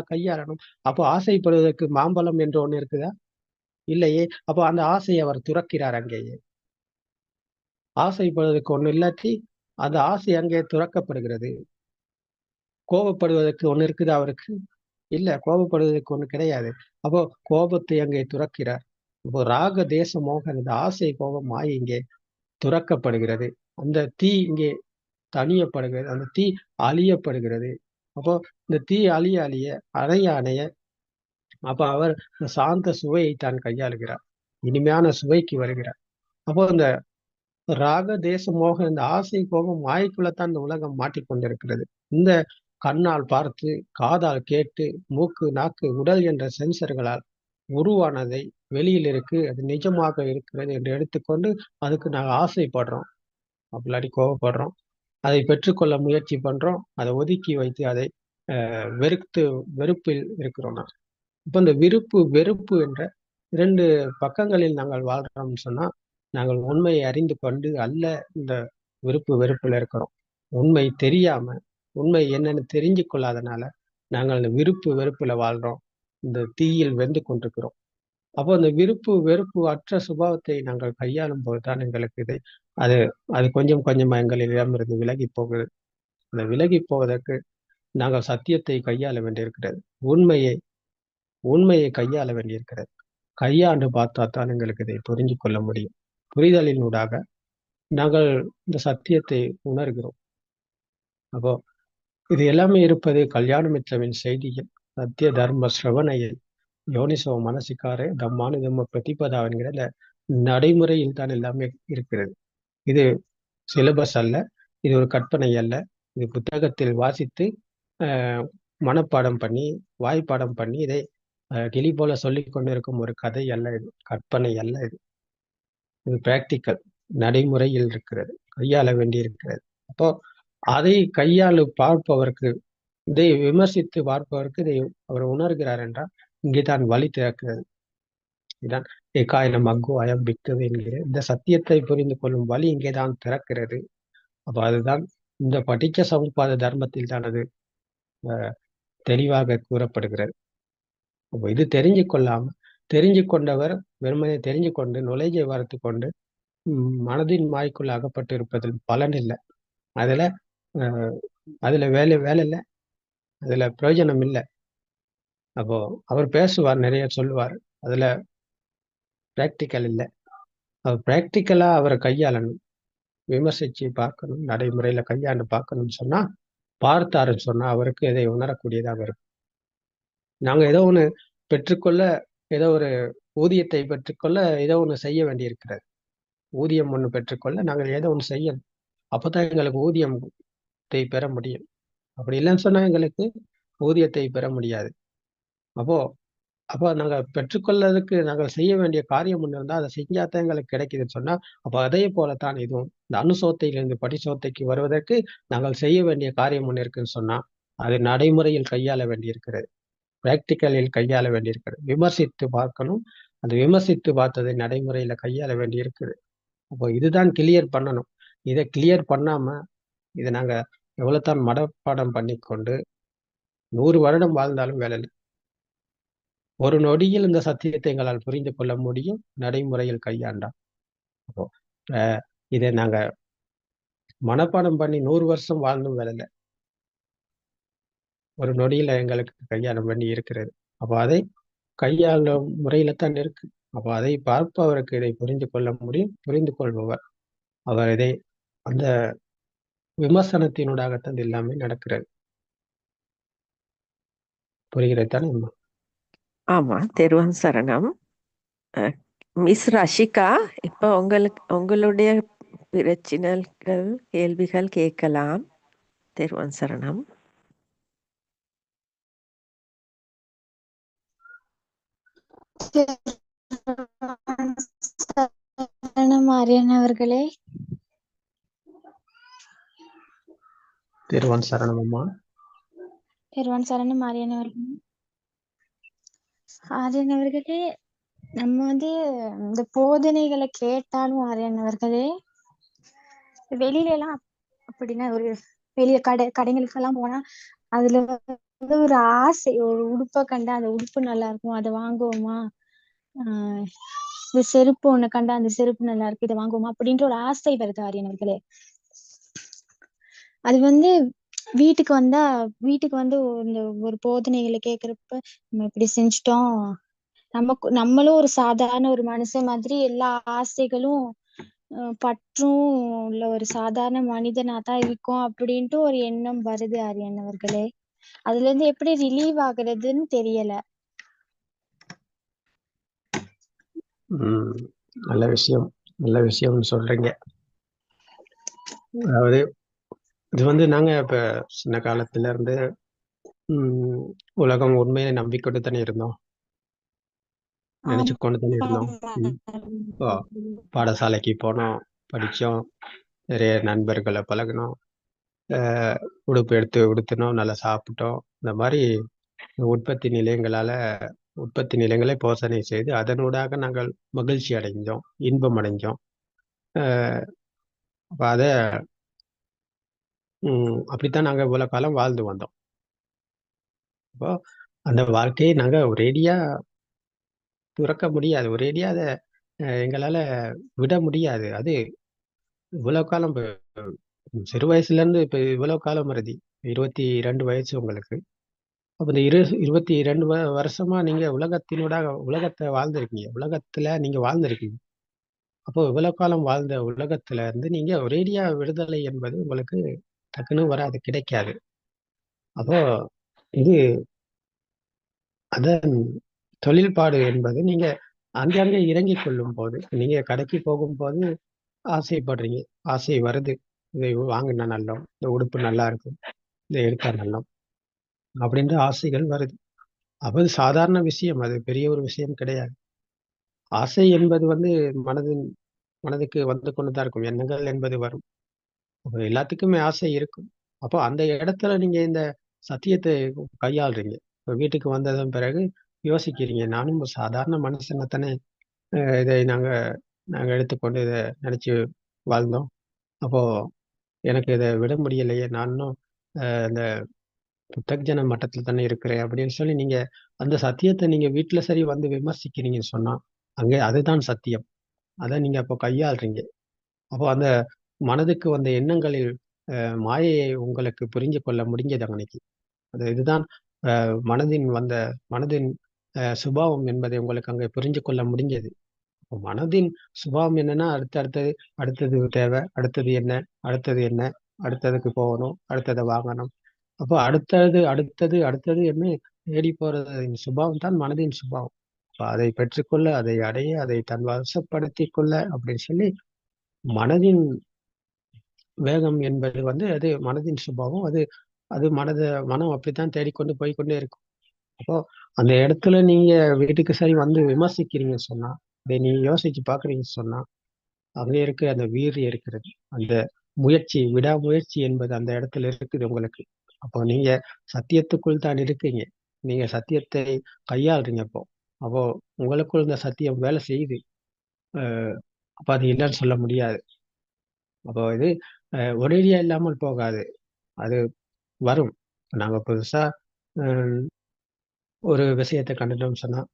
கையாளணும். அப்போ ஆசைப்படுவதற்கு மாம்பழம் என்று ஒண்ணு இருக்குதா? இல்லையே. அப்போ அந்த ஆசையை அவர் துறக்கிறார் அங்கேயே. ஆசைப்படுவதற்கு ஒண்ணு இல்லாட்டி அந்த ஆசை அங்கே துறக்கப்படுகிறது. கோபப்படுவதற்கு ஒண்ணு இருக்குது அவருக்கு? இல்ல கோபப்படுவதற்கு ஒண்ணு கிடையாது. அப்போ கோபத்தை அங்கே துறக்கிறார். இப்போ ராக தேச அந்த ஆசை கோபம் மாய் இங்கே துறக்கப்படுகிறது. அந்த தீ இங்கே தனியப்படுகிறது அந்த தீ அழியப்படுகிறது. அப்போ இந்த தீ அழிய அழிய அணைய அணைய அப்ப அவர் சாந்த சுவையை தான் கையாளுகிறார். இனிமையான சுவைக்கு வருகிறார். அப்போ இந்த ராக தேச மோக இந்த ஆசை கோபம் மாய்க்குள்ளத்தான் இந்த உலகம் மாட்டிக்கொண்டிருக்கிறது. இந்த கண்ணால் பார்த்து காதால் கேட்டு மூக்கு நாக்கு உடல் என்ற சென்சர்களால் உருவானதை வெளியில் இருக்கு அது நிஜமாக இருக்கிறது என்று எடுத்துக்கொண்டு அதுக்கு நாங்கள் ஆசைப்படுறோம். அப்படி கோவப்படுறோம் அதை பெற்றுக்கொள்ள முயற்சி பண்றோம். அதை ஒதுக்கி வைத்து அதை வெறுத்து வெறுப்பில் இருக்கிறோம் நான் இப்போ இந்த விருப்பு வெறுப்பு என்ற இரண்டு பக்கங்களில் நாங்கள் வாழ்றோம்னு சொன்னா நாங்கள் உண்மையை அறிந்து கொண்டு அல்ல இந்த விருப்பு வெறுப்புல இருக்கிறோம். உண்மை தெரியாம உண்மை என்னன்னு தெரிஞ்சு கொள்ளாதனால நாங்கள் இந்த விருப்பு வெறுப்புல வாழ்றோம். இந்த தீயில் வெந்து கொண்டிருக்கிறோம். அப்போ அந்த விருப்பு வெறுப்பு அற்ற சுபாவத்தை நாங்கள் கையாளும் போதுதான் எங்களுக்கு இது அது அது கொஞ்சம் கொஞ்சமா எங்களிடமிருந்து விலகி போகுது. அந்த விலகி போவதற்கு நாங்கள் சத்தியத்தை கையாள வேண்டியிருக்கிறது. உண்மையை உண்மையை கையாள வேண்டியிருக்கிறது. கையாண்டு பார்த்தா தான் எங்களுக்கு இதை புரிஞ்சு கொள்ள முடியும். புரிதலினூடாக நாங்கள் இந்த சத்தியத்தை உணர்கிறோம். அப்போ இது எல்லாமே இருப்பது கல்யாணமித்ரவின் செய்தியில் சத்திய தர்ம சிரவணையில் யோனிசோ மனசிக்காரு தம்மானு தம்ம பிரதிபதா என்கிற இந்த நடைமுறையில் தான் எல்லாமே இருக்கிறது. இது சிலபஸ் அல்ல இது ஒரு கற்பனை அல்ல. இது புத்தகத்தில் வாசித்து மனப்பாடம் பண்ணி வாய்ப்பாடம் பண்ணி இதை கிளி போல சொல்லி கொண்டிருக்கும் ஒரு கதை அல்ல இது கற்பனை அல்ல இது. இது பிராக்டிக்கல் நடைமுறையில் இருக்கிறது கையாள வேண்டி இருக்கிறது அப்போ அதை கையாளு பார்ப்பவருக்கு இதை விமர்சித்து பார்ப்பவருக்கு இதை அவர் உணர்கிறார் என்றால் இங்கே தான் வழி திறக்கிறது. இதுதான் எக்காயினம் அக்கு அயம் பிக்கது என்கிற இந்த சத்தியத்தை புரிந்து கொள்ளும் வழி இங்கேதான் திறக்கிறது. அப்ப அதுதான் இந்த படிக்க சமுப்பாத தர்மத்தில் தான் அது தெளிவாக கூறப்படுகிறது. அப்போ இது தெரிஞ்சு கொள்ளாம தெரிஞ்சு கொண்டவர் வெறுமனை தெரிஞ்சு கொண்டு நுழைஞ்சை வளர்த்து கொண்டு மனதின் மாய்க்குள் அகப்பட்டு இருப்பதில் பலன் இல்லை. அதுல அதுல வேலை வேலை இல்லை. அதுல பிரயோஜனம் இல்லை. அப்போ அவர் பேசுவார் நிறைய சொல்லுவார். அதுல பிராக்டிக்கல் இல்லை. அவர் பிராக்டிக்கலா அவரை கையாளணும். விமர்சிச்சு பார்க்கணும் நடைமுறையில கையாண்டு பார்க்கணும்னு சொன்னா பார்த்தாருன்னு சொன்னா அவருக்கு இதை உணரக்கூடியதாக இருக்கும். நாங்க ஏதோ ஒண்ணு பெற்றுக்கொள்ள ஏதோ ஒரு ஊதியத்தை பெற்றுக்கொள்ள ஏதோ ஒண்ணு செய்ய வேண்டியிருக்கிறது. ஊதியம் ஒண்ணு பெற்றுக்கொள்ள நாங்கள் ஏதோ ஒண்ணு செய்யணும். அப்பதான் எங்களுக்கு ஊதியத்தை பெற முடியும். அப்படி இல்லைன்னு சொன்னா எங்களுக்கு ஊதியத்தை பெற முடியாது. அப்போ அப்போ நாங்கள் பெற்றுக்கொள்ளதுக்கு நாங்கள் செய்ய வேண்டிய காரியம் ஒன்று இருந்தால் அதை செஞ்சாதான் எங்களுக்கு கிடைக்குதுன்னு சொன்னால் அப்போ அதே போலத்தான் இதுவும். இந்த அனுசோத்தையிலிருந்து படிசோத்தைக்கு வருவதற்கு நாங்கள் செய்ய வேண்டிய காரியம் ஒன்று இருக்குன்னு சொன்னால் அது நடைமுறையில் கையாள வேண்டியிருக்கிறது. பிராக்டிக்கலில் கையாள வேண்டியிருக்கிறது. விமர்சித்து பார்க்கணும். அந்த விமர்சித்து பார்த்ததை நடைமுறையில் கையாள வேண்டியிருக்குது அப்போ இதுதான் கிளியர் பண்ணணும். இதை கிளியர் பண்ணாமல் இதை நாங்கள் எவ்வளோ தான் மடப்பாடம் பண்ணி கொண்டு நூறு வருடம் வாழ்ந்தாலும் வேலை இல்லை. ஒரு நொடியில் இந்த சத்தியத்தை எங்களால் புரிந்து கொள்ள முடியும். நடைமுறையில் கையாண்டா அப்போ இதை நாங்க மனப்பாடம் பண்ணி நூறு வருஷம் வாழ்ந்தும் வரல. ஒரு நொடியில எங்களுக்கு கையாளம் பண்ணி இருக்கிறது. அப்போ அதை கையாளும் முறையில தான் இருக்கு. அப்போ அதை பார்ப்பவருக்கு இதை புரிந்து கொள்ள முடியும். புரிந்து கொள்பவர் அவர் இதை அந்த விமர்சனத்தினூடாகத்தான் எல்லாமே நடக்கிறது. புரிகிறதானே ஆமா தெருவன் சரணம் மிஸ் ரஷிகா இப்ப உங்களுக்கு உங்களுடைய பிரச்சனைகள் கேள்விகள் கேட்கலாம். தெருவன் சரணம் ஆரியன் அவர்களே. திருவன் சரணம் அம்மா. திருவன் சரணம் ஆரியன் அவர்களே. ஆரியன் அவர்களே நம்ம வந்து இந்த போதனைகளை கேட்டாலும் ஆரியன் அவர்களே வெளியில எல்லாம் அப்படின்னா ஒரு வெளிய கடை கடைகளுக்கு எல்லாம் போனா அதுல வந்து ஒரு ஆசை ஒரு உடுப்பை கண்டா அந்த உடுப்பு நல்லா இருக்கும் அதை வாங்குவோமா? ஆஹ் இந்த செருப்பு ஒண்ணு கண்டா அந்த செருப்பு நல்லா இருக்கு இதை வாங்குவோமா? அப்படின்ற ஒரு ஆசை வருது ஆரியன் அவர்களே அது வந்து வீட்டுக்கு வந்தா வீட்டுக்கு வந்து இந்த ஒரு போதனைகளை கேக்குறப்ப நம்ம இப்படி செஞ்சுட்டோம். நமக்கு நம்மளும் ஒரு சாதாரண ஒரு மனுஷன் மாதிரி எல்லா ஆசைகளும் பற்றும் உள்ள ஒரு சாதாரண மனிதனா தான் இருக்கும் அப்படின்ட்டு ஒரு எண்ணம் வருது ஆரியன் அவர்களே. அதுல இருந்து எப்படி ரிலீவ் ஆகுறதுன்னு தெரியல. நல்ல விஷயம். நல்ல விஷயம்னு சொல்றீங்க. அதாவது இது வந்து நாங்க இப்ப சின்ன காலத்துல இருந்து உம் உலகம் உண்மையை நம்பிக்கொண்டு தானே இருந்தோம். நினைச்சு கொண்டு தானே இருந்தோம். இப்போ பாடசாலைக்கு போனோம் படிச்சோம் நிறைய நண்பர்களை பழகினோம். உடுப்பு எடுத்து உடுத்தினோம் நல்லா சாப்பிட்டோம். இந்த மாதிரி உற்பத்தி நிலையங்களால உற்பத்தி நிலையங்களை போசனை செய்து அதனூடாக நாங்கள் மகிழ்ச்சி அடைஞ்சோம் இன்பம் அடைஞ்சோம் அதை அப்ப அப்படித்தான் நாங்க இவ்வளோ காலம் வாழ்ந்து வந்தோம். அப்போ அந்த வாழ்க்கையை நாங்க ஒரேடியா துறக்க முடியாது. ஒரேடியா அதை எங்களால் எங்களால விட முடியாது. அது இவ்வளோ காலம் இப்ப சிறு வயசுலேருந்து இப்போ இப்ப காலம் வருது. இருபத்தி ரெண்டு வயசு உங்களுக்கு. அப்ப இந்த இரு இருபத்தி ரெண்டு வ வருஷமா நீங்க உலகத்தினூடாக உலகத்தை வாழ்ந்திருக்கீங்க. உலகத்தில் நீங்க வாழ்ந்திருக்கீங்க. அப்போ இவ்வளோ காலம் வாழ்ந்த உலகத்துலேருந்து நீங்கள் நீங்க ஒரேடியா விடுதலை என்பது உங்களுக்கு டக்குன்னு வராது கிடைக்காது. அப்போ இது அதன் தொழில்பாடு என்பது நீங்க அங்கங்கே இறங்கி கொள்ளும் போது நீங்க கடைக்கு போகும்போது ஆசைப்படுறீங்க. ஆசை வருது. இதை வாங்கினா நல்லோம். இந்த உடுப்பு நல்லா இருக்கும். இதை எடுத்தா நல்லோம். அப்படின்ற ஆசைகள் வருது. அப்போது சாதாரண விஷயம். அது பெரிய ஒரு விஷயம் கிடையாது. ஆசை என்பது வந்து மனதின் மனதுக்கு வந்து கொண்டுதான் இருக்கும். எண்ணங்கள் என்பது வரும். எல்லாத்துக்குமே ஆசை இருக்கும். அப்போ அந்த இடத்துல நீங்க இந்த சத்தியத்தை கையாளுறீங்க. இப்போ வீட்டுக்கு வந்ததன் பிறகு யோசிக்கிறீங்க நானும் ஒரு சாதாரண மனுஷனை தானே இதை நாங்க நாங்க எடுத்துக்கொண்டு இதை நினைச்சு வாழ்ந்தோம். அப்போ எனக்கு இதை விட முடியலையே. நானும் இந்த புத்தகஜன மட்டத்தில் தானே இருக்கிறேன். அப்படின்னு சொல்லி நீங்க அந்த சத்தியத்தை நீங்க வீட்டுல சரி வந்து விமர்சிக்கிறீங்கன்னு சொன்னா அங்கே அதுதான் சத்தியம். அதை நீங்க அப்போ கையாளுறீங்க. அப்போ அந்த மனதுக்கு வந்த எண்ணங்களில் அஹ், மாயையை உங்களுக்கு புரிஞ்சு கொள்ள முடிஞ்சது அன்னைக்கு? அது இதுதான் அஹ், மனதின் வந்த மனதின் அஹ், சுபாவம் என்பதை உங்களுக்கு அங்கே புரிஞ்சு கொள்ள முடிஞ்சது. மனதின் சுபாவம் என்னன்னா அடுத்து அடுத்தது அடுத்தது தேவை அடுத்தது என்ன அடுத்தது என்ன அடுத்ததுக்கு போகணும் அடுத்ததை வாங்கணும். அப்போ அடுத்தது அடுத்தது அடுத்தது என்ன தேடி போறதின் சுபாவம் தான் மனதின் சுபாவம். அப்போ அதை பெற்றுக்கொள்ள அதை அடைய அதை தன் வசப்படுத்தி கொள்ள அப்படின்னு சொல்லி மனதின் வேகம் என்பது வந்து அது மனதின் சுபாவம். அது அது மனத மனம் அப்படித்தான் தேடிக்கொண்டு போய்க்கொண்டே இருக்கும். அப்போ அந்த இடத்துல நீங்க வீட்டுக்கு சரி வந்து விமர்சிக்கிறீங்கன்னு சொன்னா இதை நீங்க யோசிச்சு பாக்குறீங்க சொன்னா அங்கே இருக்க அந்த வீர் இருக்கிறது. அந்த முயற்சி விடாமுயற்சி என்பது அந்த இடத்துல இருக்குது உங்களுக்கு. அப்போ நீங்க சத்தியத்துக்குள் தான் இருக்கீங்க. நீங்க சத்தியத்தை கையாளுறீங்க அப்போ. அப்போ உங்களுக்குள் இந்த சத்தியம் வேலை செய்யுது. அப்போ அது இல்லைன்னு சொல்ல முடியாது. அப்போ இது ஒரேடியா இல்லாமல் போகாது. அது வரும். நாங்க புதுசா ஒரு விஷயத்தை கண்டுட்டோம்னு சொன்னா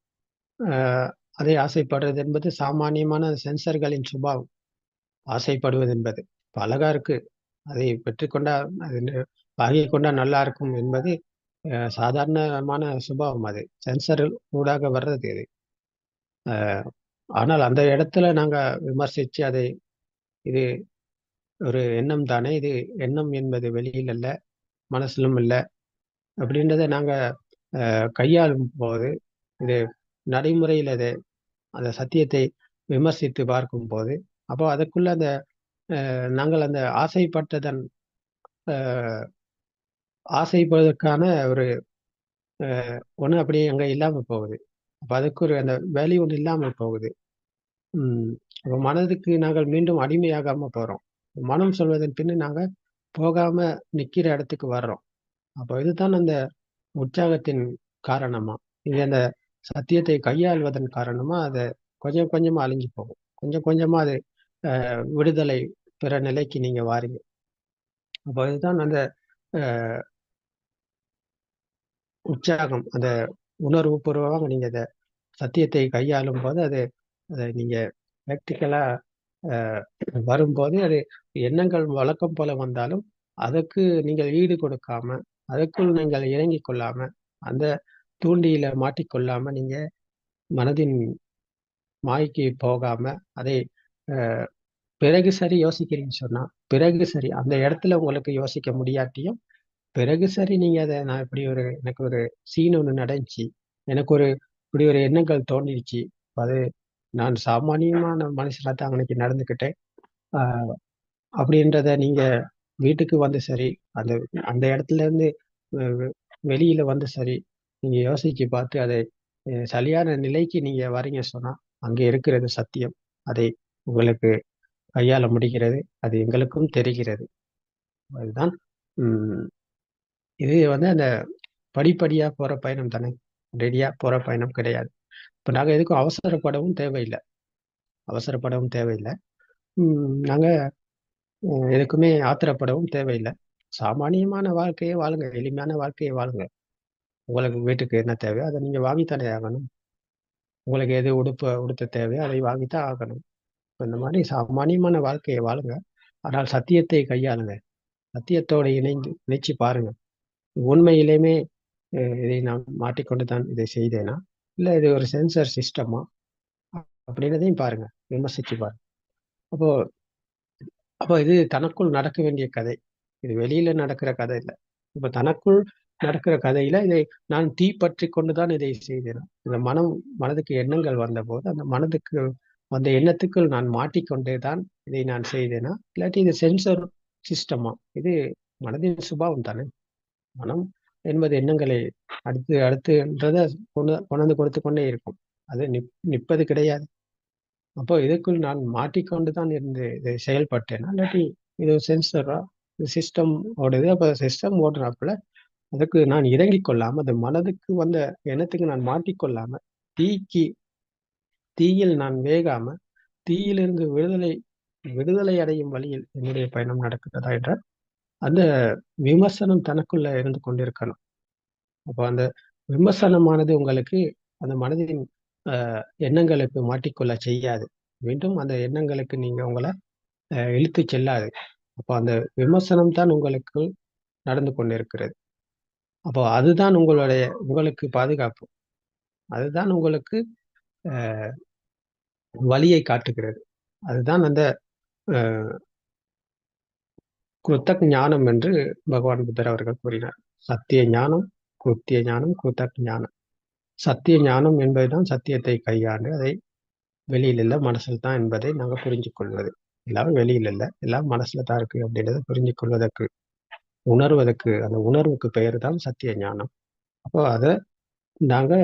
அதை ஆசைப்படுறது என்பது சாமானியமான சென்சர்களின் சுபாவம். ஆசைப்படுவது என்பது. இப்போ அழகா இருக்கு. அதை பெற்றுக்கொண்டா அது ந- கொண்டா நல்லா இருக்கும் என்பது சாதாரணமான சுபாவம் அது. சென்சர் ஊடாக வர்றது இது. ஆனால் அந்த இடத்துல நாங்கள் விமர்சித்து அதை இது ஒரு எண்ணம் தானே இது? எண்ணம் என்பது வெளியில் அல்ல மனசிலும் இல்லை அப்படின்றத நாங்கள் கையாளும் போது இது நடைமுறையில் அதை அந்த சத்தியத்தை விமர்சித்து பார்க்கும் போது அப்போ அதுக்குள்ள அந்த நாங்கள் அந்த ஆசைப்பட்டதன் ஆசைப்படுவதற்கான ஒரு ஒன்று அப்படியே அங்கே இல்லாமல் போகுது. அப்போ அதுக்கு ஒரு அந்த வேல்யூ ஒன்று இல்லாமல் போகுது. உம் மனதுக்கு நாங்கள் மீண்டும் அடிமையாகாமல் போகிறோம். மனம் சொல்வதன் பின்னு நாங்க போகாம நிக்கிற இடத்துக்கு வர்றோம். அப்போ இதுதான் அந்த உற்சாகத்தின் காரணமா? இது அந்த சத்தியத்தை கையாள்வதன் காரணமா? அது கொஞ்சம் கொஞ்சமா அழிஞ்சு போகும். கொஞ்சம் கொஞ்சமா அது அஹ், விடுதலை பிற நிலைக்கு நீங்க வாரீங்க. அப்போ இதுதான் அந்த அஹ், உற்சாகம். அந்த உணர்வு பூர்வமாக நீங்க அதை சத்தியத்தை கையாளும் போது அது அதை நீங்க பிராக்டிக்கலா வரும்போது அது எண்ணங்கள் வழக்கம் போல வந்தாலும் அதற்கு நீங்கள் ஈடு கொடுக்காம அதற்குள் நீங்கள் இறங்கிக் கொள்ளாம அந்த தூண்டியில மாட்டிக்கொள்ளாம நீங்க மனதின் மாய்க்கு போகாம அதை பிறகு சரி யோசிக்கிறீங்கன்னு சொன்னா பிறகு சரி அந்த இடத்துல உங்களுக்கு யோசிக்க முடியாட்டியும் பிறகு சரி நீங்க அதை நான் இப்படி ஒரு எனக்கு ஒரு சீன் ஒன்று நடந்துச்சு எனக்கு ஒரு இப்படி ஒரு எண்ணங்கள் தோணிடுச்சு அது நான் சாமானியமான மனுஷனாக தான் அன்னைக்கு நடந்துக்கிட்டேன். அப்படின்றத நீங்க வீட்டுக்கு வந்து சரி அந்த அந்த இடத்துல இருந்து வெளியில வந்து சரி நீங்க யோசிச்சு பார்த்து அதை சரியான நிலைக்கு நீங்க வரீங்க சொன்னா அங்கே இருக்கிறது சத்தியம். அதை உங்களுக்கு கையாள முடிகிறது அது எங்களுக்கும் தெரிகிறது. அதுதான் இது வந்து அந்த படிப்படியா போற பயணம் தானே. ரெடியா போற பயணம் கிடையாது. இப்ப நாங்க எதுக்கும் அவசரப்படவும் தேவையில்லை. அவசரப்படவும் தேவையில்லை. உம் நாங்க எதுக்குமே ஆத்திரப்படவும் தேவையில்லை. சாமானியமான வாழ்க்கையை வாழுங்க. எளிமையான வாழ்க்கையை வாழுங்க. உங்களுக்கு வீட்டுக்கு என்ன தேவையோ அதை நீங்க வாங்கித்தானே ஆகணும். உங்களுக்கு எது உடுப்பு உடுத்த தேவையோ அதை வாங்கித்தான் ஆகணும். இந்த மாதிரி சாமானியமான வாழ்க்கையை வாழுங்க. ஆனால் சத்தியத்தை கையாளுங்க. சத்தியத்தோடு இணைந்து இணைச்சு பாருங்க. உண்மையிலேயுமே இதை நான் மாட்டிக்கொண்டு தான் இதை செய்தேனா? இல்லை இது ஒரு சென்சர் சிஸ்டமா அப்படின்றதையும் பாருங்க விமர்சிச்சு பாருங்க. அப்போ அப்போ இது தனக்குள் நடக்க வேண்டிய கதை. இது வெளியில நடக்கிற கதை இல்லை. இப்போ தனக்குள் நடக்கிற கதையில இதை நான் தீ பற்றி கொண்டுதான் இதை செய்தேன். இந்த மனம் மனதுக்கு எண்ணங்கள் வந்தபோது அந்த மனதுக்கு அந்த எண்ணத்துக்குள் நான் மாட்டிக்கொண்டே தான் இதை நான் செய்தேனா? இல்லாட்டி இது சென்சர் சிஸ்டமா இது மனதின் சுபாவம் தானே? மனம் என்பது எண்ணங்களை அடுத்து அடுத்துன்றத கொண்டு கொண்டாந்து கொடுத்து கொண்டே இருக்கும். அது நிப் நிற்பது கிடையாது. அப்போ இதுக்குள் நான் மாட்டிக்கொண்டு தான் இருந்து இது செயல்பட்டேன். இல்லாட்டி இது சென்சரா இது சிஸ்டம் ஓடுது. அப்போ சிஸ்டம் ஓடுறப்பல அதுக்கு நான் இறங்கிக் கொள்ளாம அது மனதுக்கு வந்த எண்ணத்துக்கு நான் மாட்டிக்கொள்ளாம தீக்கு தீயில் நான் வேகாம தீயிலிருந்து விடுதலை விடுதலை அடையும் வழியில் என்னுடைய பயணம் நடக்கிறதா என்ற அந்த விமர்சனம் தனக்குள்ள இருந்து கொண்டிருக்கணும். அப்போ அந்த விமர்சனமானது உங்களுக்கு அந்த மனதின் எண்ணங்களுக்கு மாட்டிக்கொள்ள செய்யாது. மீண்டும் அந்த எண்ணங்களுக்கு நீங்க உங்களை இழுத்து செல்லாது. அப்போ அந்த விமர்சனம் தான் உங்களுக்கு நடந்து கொண்டிருக்கிறது. அப்போ அதுதான் உங்களுடைய உங்களுக்கு பாதுகாப்பு. அதுதான் உங்களுக்கு வழியை காட்டுகிறது. அதுதான் அந்த குருத்தக் ஞானம் என்று பகவான் புத்தர் அவர்கள் கூறினார். சத்திய ஞானம் குருத்திய ஞானம் குருத்தக் ஞானம் சத்திய ஞானம் என்பதுதான் சத்தியத்தை கையாண்டு அதை வெளியில் இல்லை மனசில் தான் என்பதை நாங்கள் புரிஞ்சு கொள்வது எல்லாம் வெளியில் இல்லை எல்லாம் மனசுல தான் இருக்கு அப்படின்றத புரிஞ்சு கொள்வதற்கு உணர்வதற்கு அந்த உணர்வுக்கு பெயர் தான் சத்திய ஞானம் அப்போ அதை நாங்க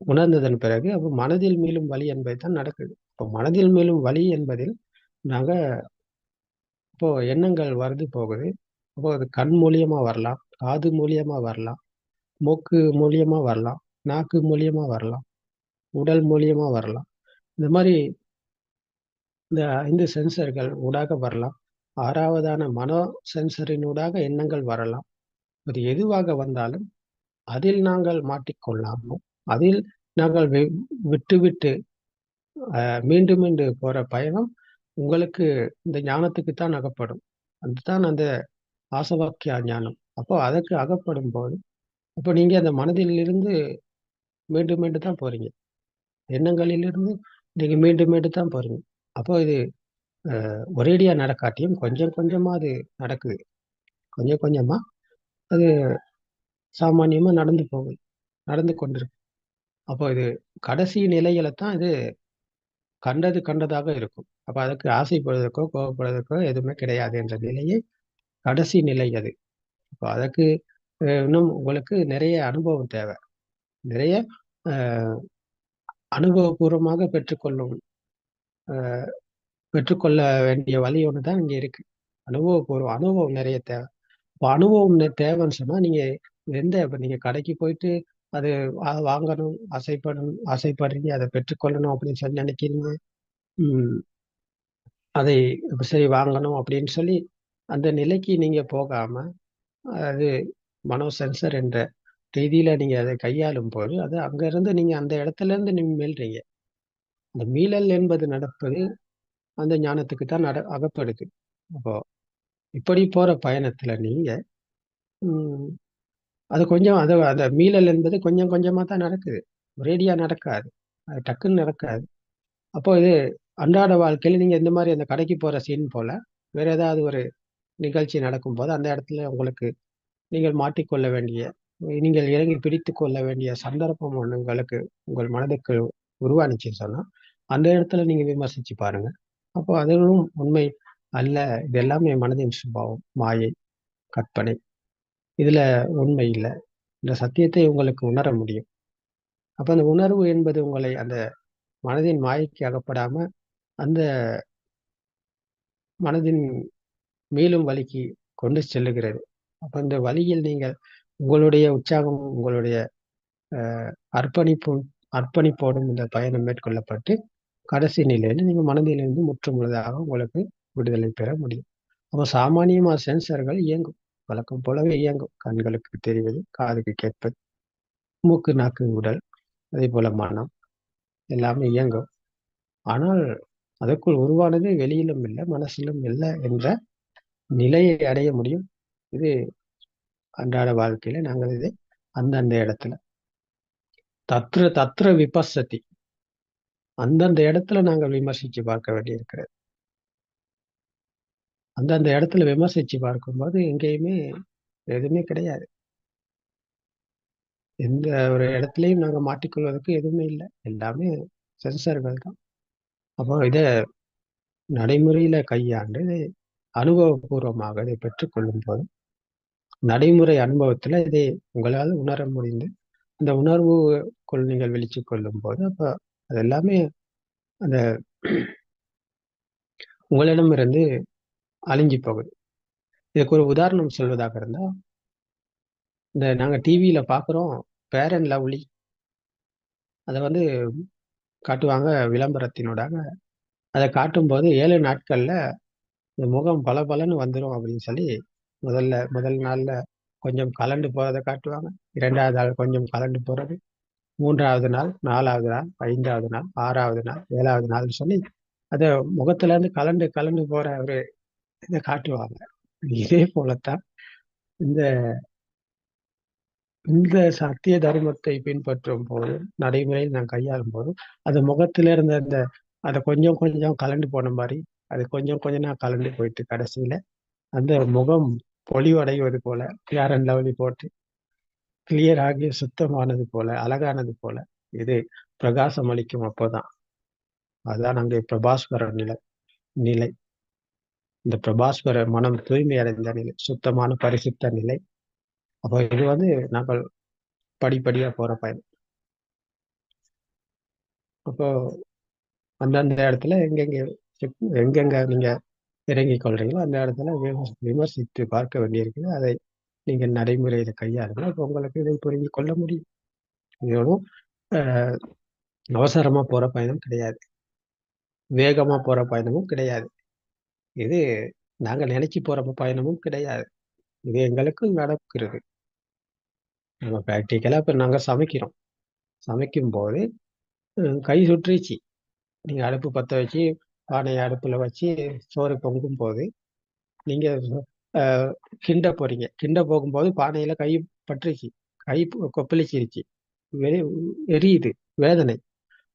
உணர்ந்ததன் பிறகு அப்போ மனதில் மீளும் வழி என்பது தான் நடக்குது. இப்போ மனதில் மீளும் வழி என்பதில் நாங்க இப்போ எண்ணங்கள் வருது போகுது. அப்போ அது கண் மூலியமா வரலாம் காது மூலியமா வரலாம் மூக்கு மூலியமா வரலாம் நாக்கு மூலியமா வரலாம் உடல் மூலியமா வரலாம். இந்த மாதிரி இந்த ஐந்து சென்சர்கள் ஊடாக வரலாம். ஆறாவதான மனோ சென்சரினூடாக எண்ணங்கள் வரலாம். அது எதுவாக வந்தாலும் அதில் நாங்கள் மாட்டிக்கொள்ளாமல் அதில் நாங்கள் வி- விட்டு விட்டு மீண்டும் மீண்டும் போற பயணம் உங்களுக்கு இந்த ஞானத்துக்கு தான் அகப்படும். அதுதான் அந்த ஆசவாக்கிய ஞானம். அப்போ அதற்கு அகப்படும் போது அப்போ நீங்க அந்த மனதிலிருந்து மீண்டும் மீண்டும் தான் போறீங்க. எண்ணங்களிலிருந்து நீங்க மீண்டும் மீண்டும் தான் போறீங்க. அப்போ இது ஒரேடியாக ஒரேடியா நடக்காட்டியும் கொஞ்சம் கொஞ்சமா அது நடக்குது. கொஞ்சம் கொஞ்சமா அது சாமானியமா நடந்து போகுது. நடந்து கொண்டிருக்கு. அப்போ இது கடைசி நிலையில தான் இது கண்டது கண்டதாக இருக்கும். அப்போ அதுக்கு ஆசைப்படுவதற்கோ கோபப்படுவதற்கோ எதுவுமே கிடையாது என்ற நிலையே கடைசி நிலை அது. அப்போ அதற்கு இன்னும் உங்களுக்கு நிறைய அனுபவம் தேவை. நிறைய அனுபவபூர்வமாக பெற்றுக்கொள்ளும் பெற்றுக்கொள்ள வேண்டிய வழி ஒன்று தான் இங்கே இருக்கு. அனுபவபூர்வம் அனுபவம் நிறைய தேவை. இப்போ அனுபவம் தேவைன்னு சொன்னால் நீங்கள் எந்த இப்போ நீங்கள் கடைக்கு போயிட்டு அது வாங்கணும் ஆசைப்படணும் ஆசைப்படுறீங்க அதை பெற்றுக்கொள்ளணும் அப்படின்னு சொல்லி நினைக்கிறீங்க. அதை சரி வாங்கணும் அப்படின்னு சொல்லி அந்த நிலைக்கு நீங்கள் போகாமல் அது மனோ சென்சர் என்ற ரீதியில் நீங்கள் அதை கையாளும் போது அது அங்கேருந்து நீங்கள் அந்த இடத்துல இருந்து மீள்றீங்க. அந்த மீளல் என்பது நடப்பது அந்த ஞானத்துக்கு தான் நட அகப்படுது. அப்போ இப்படி போகிற பயணத்தில் நீங்கள் அது கொஞ்சம் அது அந்த மீளல் என்பது கொஞ்சம் கொஞ்சமாக தான் நடக்குது. ரேடியாக நடக்காது. அது டக்குன்னு நடக்காது. அப்போ இது அன்றாட வாழ்க்கையில் நீங்கள் இந்த மாதிரி அந்த கடைக்கு போகிற சீன் போல் வேறு ஏதாவது ஒரு நிகழ்ச்சி நடக்கும்போது அந்த இடத்துல உங்களுக்கு நீங்கள் மாட்டிக்கொள்ள வேண்டிய நீங்கள் இறங்கி பிடித்து கொள்ள வேண்டிய சந்தர்ப்பம் ஒன்று உங்களுக்கு உங்கள் மனதுக்கு உருவானுச்சுன்னு சொன்னால் அந்த இடத்துல நீங்கள் விமர்சித்து பாருங்கள் அப்போ அதுவும் உண்மை அல்ல. இது எல்லாமே மனதின் சுபாவம் மாயை கற்பனை. இதுல உண்மை இல்லை. இந்த சத்தியத்தை உங்களுக்கு உணர முடியும். அப்ப அந்த உணர்வு என்பது உங்களை அந்த மனதின் மாயைக்கு அகப்படாம அந்த மனதின் மேலும் வழிக்கு கொண்டு செல்லுகிறது. அப்ப இந்த வழியில் நீங்கள் உங்களுடைய உற்சாகம் உங்களுடைய அஹ், அர்ப்பணிப்பும் அர்ப்பணிப்போடும் இந்த பயணம் மேற்கொள்ளப்பட்டு கடைசி நிலையில நீங்க மனதிலிருந்து முற்று முழுதாக உங்களுக்கு விடுதலை பெற முடியும். அப்போ சாமானியமா சென்சர்கள் இயங்கும். வழக்கம் போலவே இயங்கும். கண்களுக்கு தெரிவது காதுக்கு கேட்பது மூக்கு நாக்கு உடல் அதே போல மனம் எல்லாமே இயங்கும். ஆனால் அதற்குள் உருவானது வெளியிலும் இல்லை மனசிலும் இல்லை என்ற நிலையை அடைய முடியும். இது அன்றாட வாழ்க்கையில நாங்கள் இதை அந்தந்த இடத்துல. தத்ர தத்ர விபசதி அந்தந்த இடத்துல நாங்கள் விமர்சிச்சு பார்க்க வேண்டியிருக்கிறது. அந்தந்த இடத்துல விமர்சிச்சு பார்க்கும்போது எங்கேயுமே எதுவுமே கிடையாது. எந்த ஒரு இடத்துலையும் நாங்கள் மாட்டிக்கொள்வதற்கு எதுவுமே இல்லை. எல்லாமே சென்சர்கள் தான். அப்போ இதை நடைமுறையில கையாண்டு இதை அனுபவபூர்வமாக இதை பெற்றுக்கொள்ளும் போது நடைமுறை அனுபவத்துல இதை உங்களால் உணர முடிந்து அந்த உணர்வுக்குள் நீங்கள் வெளிச்சு கொள்ளும் போது அப்போ அது எல்லாமே அந்த உங்களிடமிருந்து அழிஞ்சு போகுது. இதுக்கு ஒரு உதாரணம் சொல்வதாக இருந்தா இந்த நாங்க டிவியில பாக்குறோம் அண்ட் லவ்லி அதை வந்து காட்டுவாங்க விளம்பரத்தினூடாக. அதை காட்டும்போது ஏழு நாட்கள்ல இந்த முகம் பளபளன்னு வந்துடும் அப்படின்னு சொல்லி முதல்ல முதல் நாள்ல கொஞ்சம் கலண்டு போறதை காட்டுவாங்க. இரண்டாவது நாள் கொஞ்சம் கலண்டு போறது. மூன்றாவது நாள் நாலாவது நாள் ஐந்தாவது நாள் ஆறாவது நாள் ஏழாவது நாள்னு சொல்லி அதை முகத்துல இருந்து கலண்டு கலண்டு போற ஒரு இதை காட்டுவாங்க. இதே போலத்தான் இந்த இந்த சத்திய தர்மத்தை பின்பற்றும் போது நடைமுறையில் நான் கையாளும் போது அது முகத்துல இருந்த அந்த அதை கொஞ்சம் கொஞ்சம் கலண்டு போன மாதிரி அது கொஞ்சம் கொஞ்சம் நான் கலண்டு போயிட்டு கடைசியில அந்த முகம் பொலிவடைவது போல க்ளியர் அண்ட் லவ்லி போட்டு கிளியர் ஆகி சுத்தமானது போல அழகானது போல இது பிரகாசம் அளிக்கும் அப்போதான். அதுதான் அங்கே பிரபாஸ்வர நிலை நிலை. இந்த பிரபாஸ்வர மனம் தூய்மை அடைந்த நிலை சுத்தமான பரிசுத்த நிலை. அப்போ இது வந்து நாங்கள் படிப்படியா போற பயணம் அப்போ அந்தந்த இடத்துல எங்கெங்க எங்கெங்க நீங்க இறங்கிக் கொள்றீங்களோ அந்த இடத்துல விமர்சி- விமர்சித்து பார்க்க வேண்டியிருக்குது. அதை நீங்கள் நடைமுறையில கையாளுங்க. அப்போ உங்களுக்கு இதை புரிந்து கொள்ள முடியும். இதோடும் அவசரமா போற பயணம் கிடையாது. வேகமா போற பயணமும் கிடையாது. இது நாங்கள் நினைச்சு போற பயணமும் கிடையாது. இது எங்களுக்கும் நடக்கிறது. நம்ம ப்ராக்டிக்கலா இப்ப நாங்க சமைக்கிறோம். சமைக்கும் போது கை சுற்றிச்சு. நீங்க அடுப்பு பத்த வச்சு பானையை அடுப்புல வச்சு சோறு பொங்கும் போது நீங்க கிண்ட போறீங்க. கிண்ட போகும்போது பானையில கை பற்றுச்சு. கை கொப்பளிச்சிருச்சு. எரியுது. வேதனை.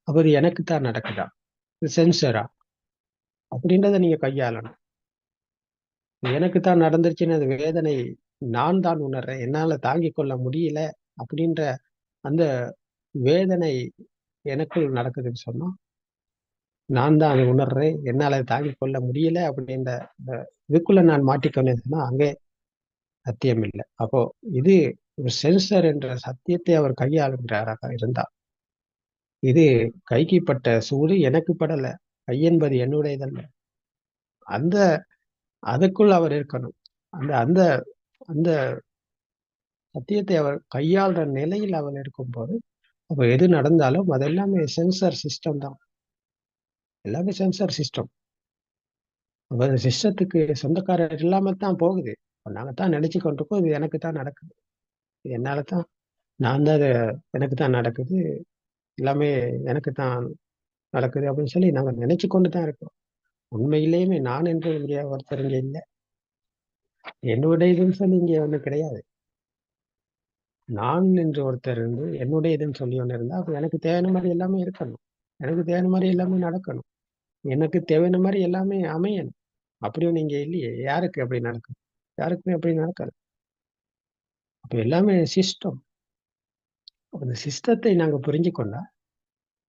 அப்போ இது எனக்கு தான் நடக்குதா? இது சென்சரா அப்படின்றத நீங்க கையாளணும். எனக்கு தான் நடந்துருச்சுன்னு அது வேதனை நான் தான் உணர்றேன். என்னால தாங்கிக் கொள்ள முடியல அப்படின்ற அந்த வேதனை எனக்குள் நடக்குதுன்னு சொன்னா நான் தான் அதை உணர்றேன். என்னால அதை தாங்கிக் கொள்ள முடியல அப்படின்ற அந்த இதுக்குள்ள நான் மாட்டிக்கொண்டேன்னா அங்கே சத்தியம் இல்லை. அப்போ இது ஒரு சென்சர் என்ற சத்தியத்தை அவர் கையாளுகிறாராக இருந்தா இது கைக்குப்பட்ட சூடு எனக்கு படல. கை என்பது என்னுடையதல்ல. அந்த அதுக்குள் அவர் இருக்கணும். அந்த அந்த அந்த சத்தியத்தை அவர் கையாளுற நிலையில் அவர் இருக்கும்போது அப்போ எது நடந்தாலும் அது எல்லாமே சென்சர் சிஸ்டம் தான். எல்லாமே சென்சர் சிஸ்டம் அப்ப அந்த சிஸ்டத்துக்கு சொந்தக்காரர் இல்லாமல் தான் போகுது. நாங்கள் தான் நினச்சி கொண்டிருக்கோம் இது எனக்கு தான் நடக்குது. இது என்னால தான் நான் தான் அது எனக்கு தான் நடக்குது. எல்லாமே எனக்கு தான் நடக்குது அப்படின்னு சொல்லி நாங்க நினைச்சு கொண்டு தான் இருக்கோம். உண்மையிலேயுமே நான் என்று இங்க ஒருத்தர் இங்க இல்லை. என்னுடைய இதுன்னு சொல்லி இங்க ஒண்ணு கிடையாது. நான் என்று ஒருத்தர் இருந்து என்னுடைய இதுன்னு சொல்லி ஒண்ணு இருந்தா அப்ப எனக்கு தேவையான மாதிரி எல்லாமே இருக்கணும். எனக்கு தேவையான மாதிரி எல்லாமே நடக்கணும். எனக்கு தேவையான மாதிரி எல்லாமே அமையணும். அப்படியும் நீங்க இல்லையே. யாருக்கு அப்படி நடக்கும்? யாருக்குமே அப்படி நடக்காது. அப்ப எல்லாமே சிஸ்டம் அந்த சிஸ்டத்தை நாங்க புரிஞ்சு கொண்டா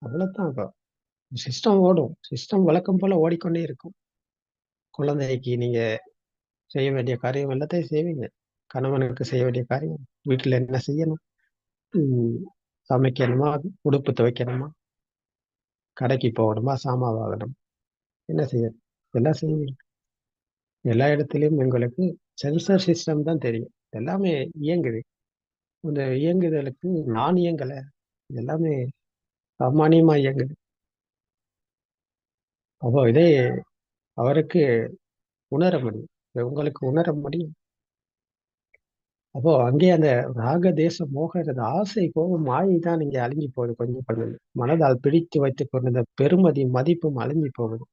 அவ்வளவுதான் இப்போ சிஸ்டம் ஓடும். சிஸ்டம் வழக்கம் போல ஓடிக்கொண்டே இருக்கும். குழந்தைக்கு நீங்க செய்ய வேண்டிய காரியம் எல்லாத்தையும் செய்வீங்க. கணவனுக்கு செய்ய வேண்டிய காரியம் வீட்டுல என்ன செய்யணும்? சமைக்கணுமா உடுப்பு துவைக்கணுமா? கடைக்கு போகணுமா? சாமா வாங்கணும். என்ன செய்யணும் எல்லாம் செய்வீங்க. எல்லா இடத்துலையும் எங்களுக்கு சென்சர் சிஸ்டம் தான் தெரியும். எல்லாமே இயங்குது. இந்த இயங்குதலுக்கு நான் இயங்கலை. எல்லாமே சாமானியமா இயங்குது. அப்போ இதே அவருக்கு உணர முடியும் உங்களுக்கு உணர முடியும் அப்போ அங்கே அந்த ராக தேச மோகிறது ஆசை கோபம் மாயை தான் இங்க அழிஞ்சு போகுது கொஞ்சம் பண்ணுது. மனதால் பிடித்து வைத்து கொண்ட பெருமதி மதிப்பும் அழிஞ்சு போகுது.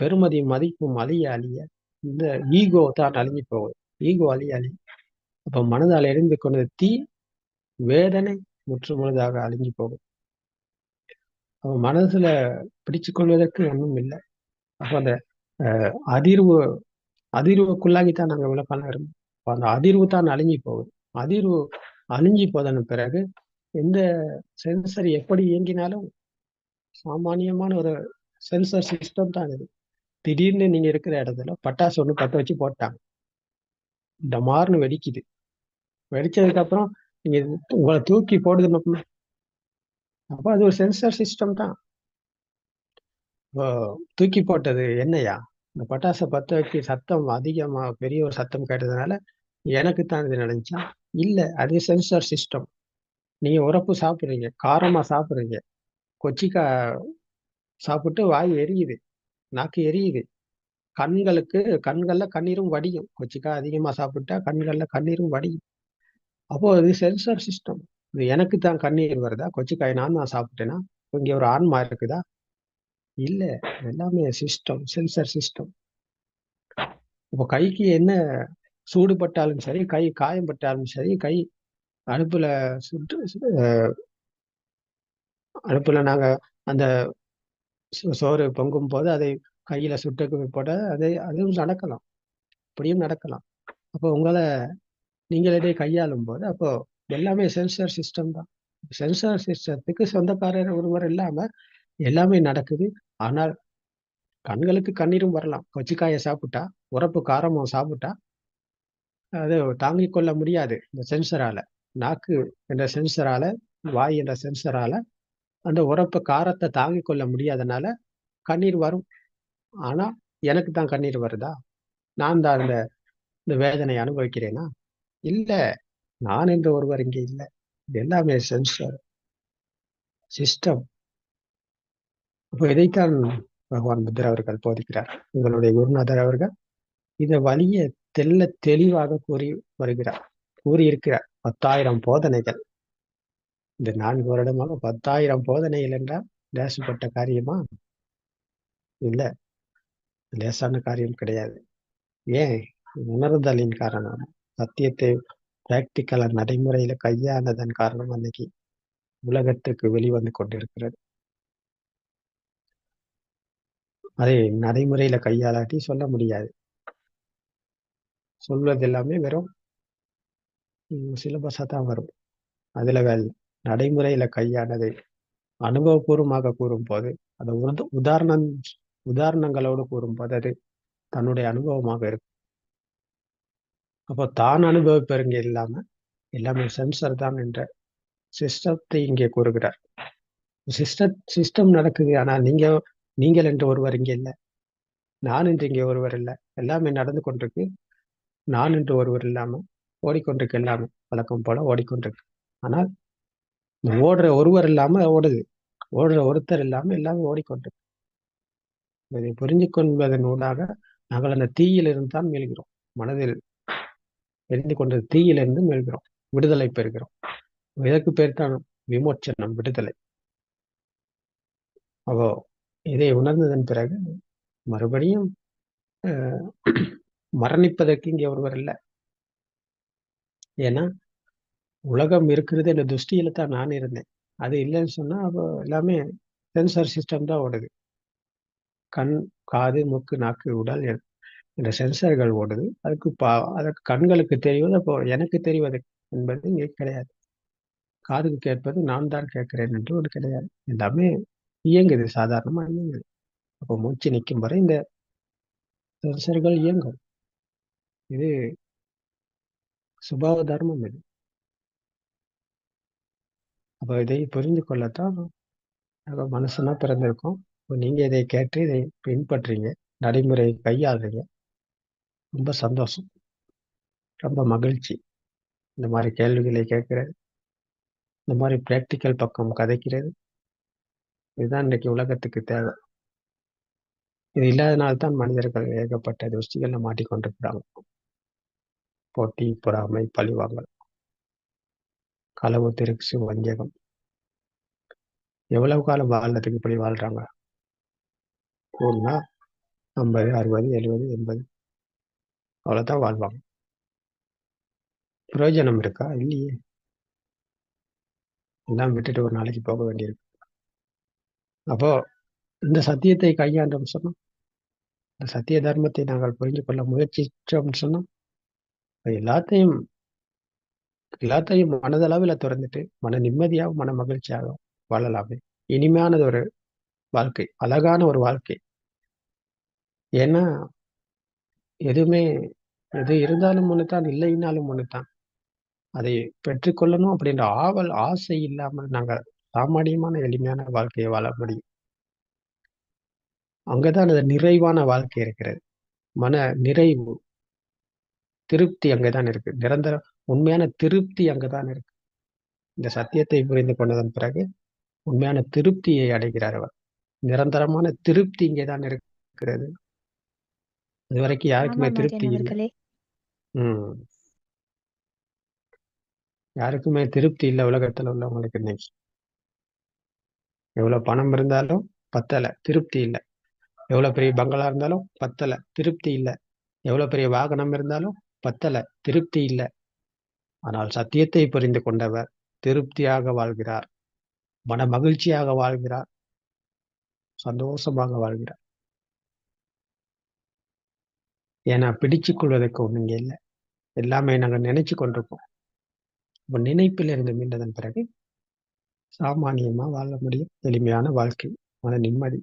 பெருமதி மதிப்பும் அழிய அழிய இந்த ஈகோ தான் அழிஞ்சு போகுது. ஈகோ அழிய அழிய. அப்ப மனதால் எரிந்து கொண்ட தீ வேதனை முற்று முழுதாக அழிஞ்சு போகும் அவன் மனசுல பிடிச்சு கொள்வதற்கு ஒன்றும் இல்லை. அப்போ அந்த அதிர்வு அதிர்வுக்குள்ளாகித்தான் நாங்க விளப்பான இருந்தோம். அந்த அதிர்வு தான் அழிஞ்சி போகுது. அதிர்வு அழிஞ்சி போதன பிறகு எந்த சென்சர் எப்படி இயங்கினாலும் சாமானியமான ஒரு சென்சர் சிஸ்டம் தான் இது. திடீர்னு நீங்க இருக்கிற இடத்துல பட்டாசு ஒன்று பத்த வச்சு போட்டாங்க. இந்த டமார்னு வெடிக்குது. வெடிச்சதுக்கு அப்புறம் நீங்க உங்களை தூக்கி போடுது அப்போ அது ஒரு சென்சார் சிஸ்டம் தான். இப்போ தூக்கி போட்டது என்னையா? இந்த பட்டாசை பற்ற வைக்க சத்தம் அதிகமா பெரிய ஒரு சத்தம் கேட்டதுனால எனக்கு தான் இது நினைச்சா இல்லை அது சென்சார் சிஸ்டம் நீங்க உரப்பு சாப்பிட்றீங்க காரமா சாப்பிட்றீங்க. கொச்சிக்காய் சாப்பிட்டு வாய் எரியுது நாக்கு எரியுது. கண்களுக்கு கண்கள்ல கண்ணீரும் வடியும். கொச்சிக்காய் அதிகமா சாப்பிட்டா கண்கள்ல கண்ணீரும் வடியும். அப்போ அது சென்சார் சிஸ்டம் இது எனக்கு தான் கண்ணீர் வருதா? கொச்சிக்காய் நான் தான் சாப்பிட்டேனா? இங்க ஒரு ஆன்மா இருக்குதா? இல்ல. எல்லாமே சிஸ்டம் சென்சர் சிஸ்டம். இப்போ கைக்கு என்ன சூடுபட்டாலும் சரி கை காயம்பட்டாலும் சரி கை அடுப்புல சுட்டு அடுப்புல நாங்க அந்த சோறு பொங்கும் போது அதை கையில சுட்டு போட அதை அதுவும் நடக்கலாம். இப்படியும் நடக்கலாம். அப்போ உங்களை நீங்களே கையாளும் போது அப்போ எல்லாமே சென்சார் சிஸ்டம் தான். சென்சார் சிஸ்டத்துக்கு சொந்தக்காரர் ஒருவர் இல்லாம எல்லாமே நடக்குது. ஆனால் கண்களுக்கு கண்ணீரும் வரலாம். கொச்சிக்காயை சாப்பிட்டா உரப்பு காரமும் சாப்பிட்டா அது தாங்கிக் கொள்ள முடியாது இந்த சென்சரால நாக்கு என்ற சென்சரால வாய் என்ற சென்சரால அந்த உரப்பு காரத்தை தாங்கிக் கொள்ள முடியாதனால கண்ணீர் வரும். ஆனா எனக்கு தான் கண்ணீர் வருதா? நான் தான் அந்த இந்த வேதனை அனுபவிக்கிறேனா? இல்லை நான் என்ற ஒருவர் இங்கே இல்லை. இது எல்லாமே சென்சர் சிஸ்டம் அப்போ இதைத்தான் பகவான் புத்தர் அவர்கள் போதிக்கிறார். உங்களுடைய குருநாதர் அவர்கள் இதை வழியை தெல்ல தெளிவாக கூறி வருகிறார் கூறியிருக்கிறார். பத்தாயிரம் போதனைகள். இந்த நான்கு வருடமாக பத்தாயிரம் போதனைகள் என்றால் லேசப்பட்ட காரியமா? இல்ல. லேசான காரியம் கிடையாது. ஏன்? உணர்தலின் காரணம். சத்தியத்தை பிராக்டிக்கலா நடைமுறையில கையாண்டதன் காரணம் அன்னைக்கு உலகத்துக்கு வெளிவந்து கொண்டிருக்கிறது. அதை நடைமுறையில கையாளாட்டி சொல்ல முடியாது. சொல்வது எல்லாமே வெறும் சிலபஸா தான் வரும். அதுல வேல் நடைமுறையில கையானதை அனுபவபூர்வமாக கூறும்போது அதை உத உதாரணம் உதாரணங்களோடு கூறும்போது அது தன்னுடைய அனுபவமாக இருக்கும் அப்போ தான் அனுபவிப்பருங்க இல்லாம எல்லாமே சென்சர் தான் என்ற சிஸ்டத்தை இங்கே கூறுகிறார். சிஸ்டம் சிஸ்டம் நடக்குது ஆனா நீங்க நீங்கள் என்று ஒருவர் இங்கே இல்லை. நான் என்று இங்கே ஒருவர் இல்லை. எல்லாமே நடந்து கொண்டிருக்கு. நான் என்று ஒருவர் இல்லாம ஓடிக்கொண்டிருக்கு எல்லாமே. வழக்கம் போல ஓடிக்கொண்டிருக்கு. ஆனால் ஓடுற ஒருவர் இல்லாம ஓடுது. ஓடுற ஒருத்தர் இல்லாம எல்லாமே ஓடிக்கொண்டிருக்கு. இதை புரிஞ்சு கொள்வதன் ஊடாக நாங்கள் அந்த தீயிலிருந்து தான் மீள்கிறோம். மனதில் எரிந்து கொண்ட தீயிலிருந்து மீள்கிறோம் விடுதலை பெறுகிறோம். இதற்கு பேர் தான் விமோச்சனம் விடுதலை. அப்போ இதை உணர்ந்ததன் பிறகு மறுபடியும் அஹ், மரணிப்பதற்கு இங்கே ஒருவர் இல்லை. ஏன்னா உலகம் இருக்கிறது என்ற துஷ்டியில தான் நான் இருந்தேன். அது இல்லைன்னு சொன்னா அப்போ எல்லாமே சென்சார் சிஸ்டம் தான் ஓடுது. கண் காது மூக்கு நாக்கு உடல் இந்த என்ற சென்சார்கள் ஓடுது. அதுக்கு பா அதற்கு கண்களுக்கு தெரிவது அப்போ எனக்கு தெரிவது என்பது இங்கே கிடையாது. காதுக்கு கேட்பது நான் தான் கேட்கிறேன் என்று ஒரு கிடையாது. எல்லாமே இயங்குது சாதாரணமாக இயங்குது. அப்போ மூச்சு நிற்கும் வரை இந்த சென்சர்கள் இயங்கும். இது சுபாவ தர்மம் இது. அப்போ இதை புரிந்து கொள்ளத்தான் நாங்கள் மனுஷனா பிறந்திருக்கோம். இப்போ நீங்கள் இதை கேட்டு இதை பின்பற்றுறீங்க நடைமுறை கையாளுறீங்க. ரொம்ப சந்தோஷம். ரொம்ப மகிழ்ச்சி. இந்த மாதிரி கேள்விகளை கேட்கிறது இந்த மாதிரி பிராக்டிக்கல் பக்கம் கதைக்கிறது இதுதான் இன்னைக்கு உலகத்துக்கு தேவை. இது இல்லாதனால்தான் மனிதர்கள் ஏகப்பட்ட துஷ்டிகள்ல மாட்டிக்கொண்டிருக்கிறாங்க. போட்டி பொறாமை பழிவாங்கல் களவு திருச்சு வஞ்சகம். எவ்வளவு காலம் வாழ்றதுக்கு இப்படி வாழ்றாங்க? கூடனா ஐம்பது அறுபது எழுபது எண்பது. அவ்வளவுதான் வாழ்வாங்க. பிரயோஜனம் இருக்கா? இல்லையே. எல்லாம் விட்டுட்டு ஒரு நாளைக்கு போக வேண்டியிருக்கு. அப்போ இந்த சத்தியத்தை கையாண்டோம் சொன்னோம் இந்த சத்திய தர்மத்தை நாங்கள் புரிந்து கொள்ள முயற்சிச்சோம் சொன்னோம் எல்லாத்தையும் எல்லாத்தையும் மனதளவில் திறந்துட்டு மன நிம்மதியாகவும் மன மகிழ்ச்சியாகவும் வாழலாமே. இனிமையானது ஒரு வாழ்க்கை அழகான ஒரு வாழ்க்கை. ஏன்னா எதுவுமே எது இருந்தாலும் ஒண்ணுதான் இல்லைன்னாலும் ஒண்ணுதான். அதை பெற்றுக்கொள்ளணும் அப்படின்ற ஆவல் ஆசை இல்லாமல் நாங்கள் சாமானியமான எளிமையான வாழ்க்கையை வாழ முடியும். அங்கதான் அது நிறைவான வாழ்க்கை இருக்கிறது. மன நிறைவு திருப்தி அங்கதான் இருக்கு. நிரந்தர உண்மையான திருப்தி அங்கதான் இருக்கு. இந்த சத்தியத்தை புரிந்து கொண்டதன் பிறகு உண்மையான திருப்தியை அடைகிறார் அவர். நிரந்தரமான திருப்தி இங்கேதான் இருக்கிறது. இதுவரைக்கும் யாருக்குமே திருப்தி இல்லை. ம். யாருக்குமே திருப்தி இல்லை உலகத்துல உள்ளவங்களுக்கு இன்னைக்கு. எவ்வளவு பணம் இருந்தாலும் பத்தல திருப்தி இல்லை. எவ்வளவு பெரிய பங்களா இருந்தாலும் பத்தல திருப்தி இல்லை. எவ்வளோ பெரிய வாகனம் இருந்தாலும் பத்தல திருப்தி இல்லை. ஆனால் சத்தியத்தை புரிந்து கொண்டவர் திருப்தியாக வாழ்கிறார். மன மகிழ்ச்சியாக வாழ்கிறார். சந்தோஷமாக வாழ்கிறார். ஏன்னா பிடிச்சு கொள்வதற்கு ஒன்றுங்க இல்லை. எல்லாமே நாங்கள் நினைச்சு கொண்டிருக்கோம் இப்போ நினைப்பில் இருந்து மீண்டதன் பிறகு சாமானியமாக வாழ முடியும். எளிமையான வாழ்க்கை மன நிம்மதி.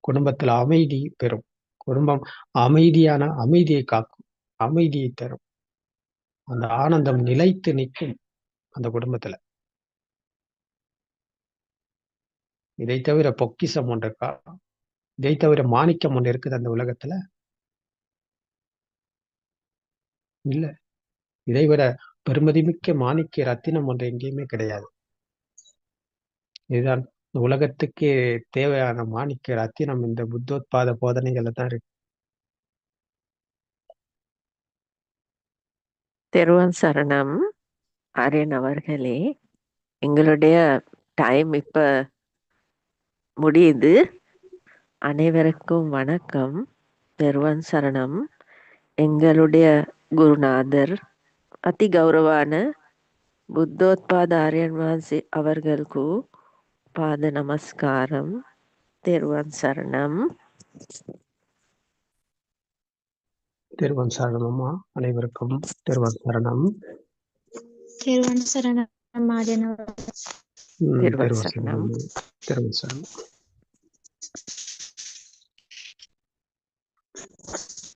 குடும்பத்தில் அமைதி பெறும். குடும்பம் அமைதியான அமைதியை காக்கும். அமைதியை தரும். அந்த ஆனந்தம் நிலைத்து நிற்கும் அந்த குடும்பத்துல. இதை தவிர பொக்கிஷம் ஒன்று இருக்கா? இதை தவிர மாணிக்கம் ஒன்று இருக்குது அந்த உலகத்துல. இல்ல. இதை விட பெருமதிமிக்க மாணிக்க ரத்தினம் ஒன்று எங்கேயுமே கிடையாது. இதுதான் இந்த உலகத்துக்கு தேவையான மாணிக்க ரத்தினம். இந்த புத்தோத்பாத போதனைகள்ல தான் இருக்கு. தெருவன் சரணம் ஆரியன் அவர்களே. எங்களுடைய டைம் இப்ப முடியுது. அனைவருக்கும் வணக்கம். தெருவன் சரணம். எங்களுடைய குருநாதர் அதி கௌரவான புத்தோத்பாத ஆரியன் வாசி அவர்களுக்கு பாத நமஸ்காரம். தெருவன் சரணம். தெருவன் சரணம் அம்மா அனைவருக்கும் தெருவன் சரணம். தெருவன் சரணம் தெருவன் சரணம். தெருவன் சரணம்.